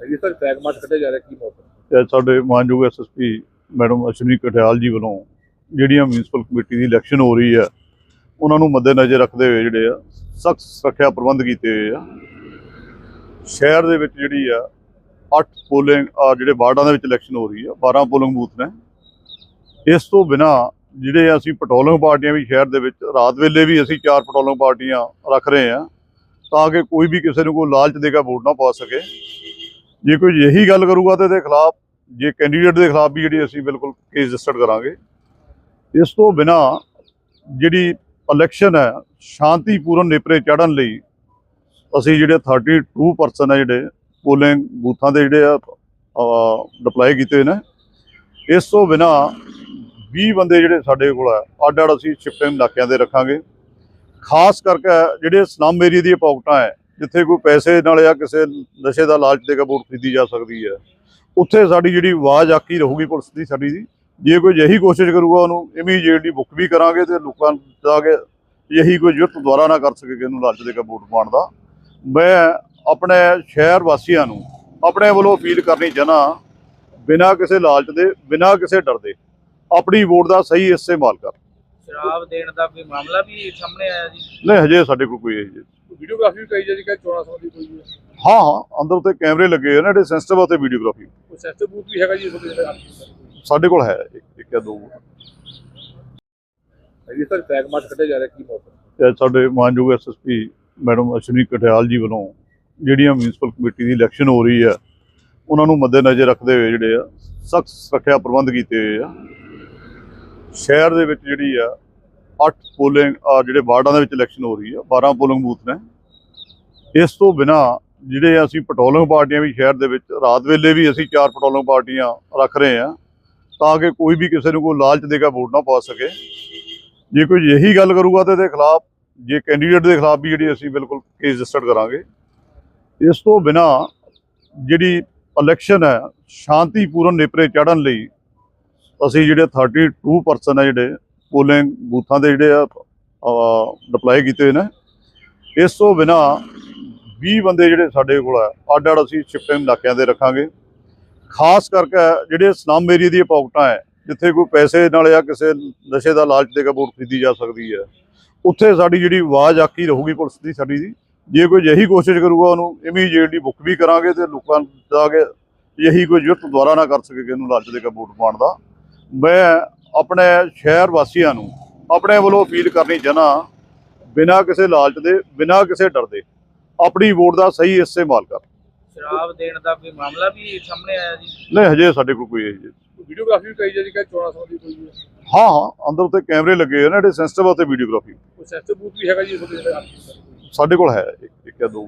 ਜੀ sir flag March ਕੱਢਿਆ ਜਾ ਰਿਹਾ, ਕੀ ਮੌਕਾ ਤੇ? ਸਾਡੇ ਮਾਨਯੋਗ ਐਸਐਸਪੀ ਮੈਡਮ ਅਸ਼ਵਨੀ ਕਟਿਆਲ ਜੀ ਵੱਲੋਂ ਜਿਹੜੀਆਂ ਮਿਊਨਿਸਪਲ ਕਮੇਟੀ ਦੀ ਇਲੈਕਸ਼ਨ ਹੋ ਰਹੀ ਹੈ, ਉਹਨਾਂ ਨੂੰ ਮੱਦੇਨਜ਼ਰ ਰੱਖਦੇ ਹੋਏ ਜਿਹੜੇ ਆ, ਸਖਤ ਸੁਰੱਖਿਆ ਪ੍ਰਬੰਧ ਕੀਤੇ ਹੋਏ ਆ। ਸ਼ਹਿਰ ਦੇ ਵਿੱਚ ਜਿਹੜੀ ਆ 8 ਪੋਲਿੰਗ ਆ ਜਿਹੜੇ ਵਾਰਡਾਂ ਦੇ ਵਿੱਚ ਇਲੈਕਸ਼ਨ ਹੋ ਰਹੀ ਆ 12 ਪੋਲਿੰਗ ਬੂਥ ਨੇ। ਇਸ ਤੋਂ ਬਿਨਾ ਜਿਹੜੇ ਅਸੀਂ ਪੈਟਰੋਲਿੰਗ ਪਾਰਟੀਆਂ ਵੀ ਸ਼ਹਿਰ ਦੇ ਵਿੱਚ, ਰਾਤ ਵੇਲੇ ਵੀ ਅਸੀਂ ਚਾਰ ਪੈਟਰੋਲਿੰਗ ਪਾਰਟੀਆਂ ਰੱਖ ਰਹੇ ਆ, ਤਾਂ ਕਿ ਕੋਈ ਵੀ ਕਿਸੇ ਨੂੰ ਕੋਈ ਲਾਲਚ ਦੇ ਕੇ ਵੋਟ ਨਾ ਪਾ ਸਕੇ। ਜੇ ਕੋਈ ਇਹੀ ਗੱਲ ਕਰੂਗਾ ਤੇ ਇਹਦੇ ਖਿਲਾਫ, ਜੇ ਕੈਂਡੀਡੇਟ ਦੇ ਖਿਲਾਫ ਵੀ ਜਿਹੜੀ ਅਸੀਂ ਬਿਲਕੁਲ ਕੇਸ ਰਜਿਸਟਰ ਕਰਾਂਗੇ, ਇਸ ਤੋਂ ਬਿਨਾ ਜਿਹੜੀ ਇਲੈਕਸ਼ਨ ਹੈ, ਸ਼ਾਂਤੀਪੂਰਨ ਨੇਪਰੇ ਚੜਨ ਲਈ ਅਸੀਂ ਜਿਹੜੇ 32% ਹੈ ਜਿਹੜੇ ਪੋਲਿੰਗ ਬੂਥਾਂ ਦੇ ਜਿਹੜੇ ਆ ਡਿਪਲਾਈ ਕੀਤੇ ਨੇ, ਇਸ ਤੋਂ ਬਿਨਾ 20 ਬੰਦੇ ਜਿਹੜੇ ਸਾਡੇ ਕੋਲ ਆ ਅੱਡ ਅੱਡ ਅਸੀਂ ਸ਼ਿਫਟਿੰਗ ਇਲਾਕਿਆਂ ਦੇ ਰੱਖਾਂਗੇ। ਖਾਸ ਕਰਕੇ ਜਿਹੜੇ ਸਲਮ ਏਰੀਆ ਦੀਆਂ ਪਾਕਟਾਂ ਹੈ ਜਿੱਥੇ ਕੋਈ ਪੈਸੇ ਨਾਲ ਜਾਂ ਕਿਸੇ ਨਸ਼ੇ ਦਾ ਲਾਲਚ ਦੇ ਕੇ ਵੋਟ ਖਰੀਦੀ ਜਾ ਸਕਦੀ ਹੈ ਉੱਥੇ ਸਾਡੀ ਜਿਹੜੀ ਆਵਾਜ਼ ਆਕੀ ਰਹੂਗੀ ਪੁਲਿਸ ਦੀ ਸਾਡੀ ਦੀ। ਜੇ ਕੋਈ ਇਹੀ ਕੋਸ਼ਿਸ਼ ਕਰੂਗਾ ਉਹਨੂੰ ਇਮੀਡੀਏਟਲੀ ਬੁੱਕ ਵੀ ਕਰਾਂਗੇ ਤੇ ਲੋਕਾਂ ਦਾ ਕਿ ਇਹੀ ਕੋਈ ਜੁਰਤ ਦੁਆਰਾ ਨਾ ਕਰ ਸਕੇ ਕਿ ਇਹਨੂੰ ਲਾਲਚ ਦੇ ਕੇ ਵੋਟ ਪਾਉਣ ਦਾ। ਮੈਂ ਆਪਣੇ ਸ਼ਹਿਰ ਵਾਸੀਆਂ ਨੂੰ ਆਪਣੇ ਵੱਲੋਂ ਅਪੀਲ ਕਰਨੀ ਚਾਹਨਾ ਬਿਨਾਂ ਕਿਸੇ ਲਾਲਚ ਦੇ ਬਿਨਾਂ ਕਿਸੇ ਡਰ ਦੇ ਆਪਣੀ ਵੋਟ ਦਾ ਸਹੀ ਇਸਤੇਮਾਲ ਕਰ। ਸ਼ਰਾਬ ਦੇਣ ਦਾ ਕੋਈ ਮਾਮਲਾ ਵੀ ਸਾਹਮਣੇ ਆਇਆ ਜੀ? ਨਹੀਂ ਹਜੇ ਸਾਡੇ ਕੋਲ ਕੋਈ ਇਹ ਜਿਹੀ- ਵੀਡੀਓਗ੍ਰਾਫੀ ਵੀ ਕਰੀ ਜਾ ਜੀ ਕਿ ਚੋਣਾਂ ਸੰਬੰਧੀ ਕੋਈ ਵੀ ਹਾਂ। ਹਾਂ ਅੰਦਰ ਤੇ ਕੈਮਰੇ ਲੱਗੇ ਹੋਏ ਨੇ ਜਿਹੜੇ ਸੈਂਸਿਟਿਵ ਅਤੇ ਵੀਡੀਓਗ੍ਰਾਫੀ ਕੋਈ ਸੈਂਸਿਟਿਵ ਬੂਥ ਵੀ ਹੈਗਾ ਜੀ ਤੁਹਾਡੇ ਜਿਹੜੇ ਸਾਡੇ ਕੋਲ ਹੈ ਇੱਕ ਇੱਕ ਜਾਂ ਦੋ। ਜੀ ਸਰ ਫਲੈਗ ਮਾਰਚ ਕੱਢਿਆ ਜਾ ਰਿਹਾ ਕੀ ਅੱਜ ਸਾਡੇ ਮਾਨਯੋਗ ਐਸਐਸਪੀ ਮੈਡਮ ਅਸ਼ਵਨੀ ਕਟਿਆਲ ਜੀ ਵੱਲੋਂ ਜਿਹੜੀਆਂ ਮਿਊਨਿਸਪਲ ਕਮੇਟੀ ਦੀ ਇਲੈਕਸ਼ਨ ਹੋ ਰਹੀ ਹੈ ਉਹਨਾਂ ਨੂੰ ਮੱਦੇਨਜ਼ਰ ਰੱਖਦੇ ਹੋਏ ਜਿਹੜੇ ਆ ਸਖਤ ਸੁਰੱਖਿਆ ਪ੍ਰਬੰਧ ਕੀਤੇ ਹੋਏ ਆ। ਸ਼ਹਿਰ ਦੇ ਵਿੱਚ ਜਿਹੜੀ ਆ 8 ਪੋਲਿੰਗ ਜਿਹੜੇ ਵਾਰਡਾਂ ਦੇ ਵਿੱਚ ਇਲੈਕਸ਼ਨ ਹੋ ਰਹੀ ਹੈ 12 ਪੋਲਿੰਗ ਬੂਥ ਨੇ। ਇਸ ਤੋਂ ਬਿਨਾ ਜਿਹੜੇ ਅਸੀਂ ਪੈਟਰੋਲਿੰਗ ਪਾਰਟੀਆਂ ਵੀ ਸ਼ਹਿਰ ਦੇ ਵਿੱਚ, ਰਾਤ ਵੇਲੇ ਵੀ ਅਸੀਂ ਚਾਰ ਪੈਟਰੋਲਿੰਗ ਪਾਰਟੀਆਂ ਰੱਖ ਰਹੇ ਹਾਂ, ਤਾਂ ਕਿ ਕੋਈ ਵੀ ਕਿਸੇ ਨੂੰ ਕੋਈ ਲਾਲਚ ਦੇ ਕੇ ਵੋਟ ਨਾ ਪਾ ਸਕੇ। ਜੇ ਕੋਈ ਇਹੀ ਗੱਲ ਕਰੂਗਾ ਤੇ ਇਹਦੇ ਖਿਲਾਫ, ਜੇ ਕੈਂਡੀਡੇਟ ਦੇ ਖਿਲਾਫ ਵੀ ਜਿਹੜੀ ਅਸੀਂ ਬਿਲਕੁਲ ਕੇਸ ਰਜਿਸਟਰ ਕਰਾਂਗੇ। ਇਸ ਤੋਂ ਬਿਨਾ ਜਿਹੜੀ ਇਲੈਕਸ਼ਨ ਹੈ, ਸ਼ਾਂਤੀਪੂਰਨ ਨੇਪਰੇ ਚੜਨ ਲਈ ਅਸੀਂ ਜਿਹੜੇ 32% ਹੈ ਜਿਹੜੇ ਪੋਲਿੰਗ ਬੂਥਾਂ ਦੇ ਜਿਹੜੇ ਆ ਡਿਪਲਾਈ ਕੀਤੇ ਹੋਏ ਨੇ। ਇਸ ਤੋਂ ਬਿਨਾ 20 ਬੰਦੇ ਜਿਹੜੇ ਸਾਡੇ ਕੋਲ ਆ ਅੱਡ ਅੱਡ ਅਸੀਂ ਸ਼ਿਫਟਿੰਗ ਇਲਾਕਿਆਂ ਦੇ ਰੱਖਾਂਗੇ। ਖਾਸ ਕਰਕੇ ਜਿਹੜੇ ਸਲਮ ਏਰੀਆ ਦੀਆਂ ਪਾਕਟਾਂ ਹੈ ਜਿੱਥੇ ਕੋਈ ਪੈਸੇ ਨਾਲ ਜਾਂ ਕਿਸੇ ਨਸ਼ੇ ਦਾ ਲਾਲਚ ਦੇ ਕੇ ਵੋਟ ਖਰੀਦੀ ਜਾ ਸਕਦੀ ਹੈ ਉੱਥੇ ਸਾਡੀ ਜਿਹੜੀ ਆਵਾਜ਼ ਆਕੀ ਰਹੂਗੀ ਪੁਲਿਸ ਦੀ, ਸਾਡੀ ਦੀ। ਜੇ ਕੋਈ ਇਹੀ ਕੋਸ਼ਿਸ਼ ਕਰੂਗਾ ਉਹਨੂੰ ਇਮੀਡੀਏਟਲੀ ਬੁੱਕ ਵੀ ਕਰਾਂਗੇ ਤੇ ਲੋਕਾਂ ਦਾ ਕਿ ਇਹੀ ਕੋਈ ਜੁਰਤ ਦੁਆਰਾ ਨਾ ਕਰ ਸਕੇ ਕਿ ਇਹਨੂੰ ਲਾਲਚ ਦੇ ਕੇ ਵੋਟ ਪਾਉਣ ਦਾ। ਮੈਂ ਆਪਣੇ ਸ਼ਹਿਰ ਵਾਸੀਆਂ ਨੂੰ ਆਪਣੇ ਵੱਲੋਂ ਅਪੀਲ ਕਰਨੀ ਚਾਹਨਾ ਬਿਨਾਂ ਕਿਸੇ ਲਾਲਚ ਦੇ ਬਿਨਾਂ ਕਿਸੇ ਡਰ ਦੇ ਆਪਣੀ ਵੋਟ ਦਾ ਸਹੀ ਇਸਤੇਮਾਲ ਕਰ। ਸ਼ਰਾਬ ਦੇਣ ਦਾ ਕੋਈ ਮਾਮਲਾ ਵੀ ਸਾਹਮਣੇ ਆਇਆ ਜੀ? ਨਹੀਂ ਹਜੇ ਸਾਡੇ ਕੋਲ ਕੋਈ ਵੀਡੀਓਗ੍ਰਾਫੀ ਵੀ ਕਰੀ ਜਾ ਜੀ ਕਿ ਚੋਣਾਂ ਸੰਬੰਧੀ ਕੋਈ ਹਾਂ ਹਾਂ ਅੰਦਰ ਤੇ ਕੈਮਰੇ ਲੱਗੇ ਹੋਏ ਨੇ ਜਿਹੜੇ ਸੈਂਸਿਟਿਵ ਅਤੇ ਵੀਡੀਓਗ੍ਰਾਫੀ। ਕੋਈ ਸੈਂਸਿਟਿਵ ਬੂਥ ਵੀ ਹੈਗਾ ਜੀ ਸਾਡੇ ਕੋਲ ਹੈ ਇੱਕ ਜਾਂ ਦੋ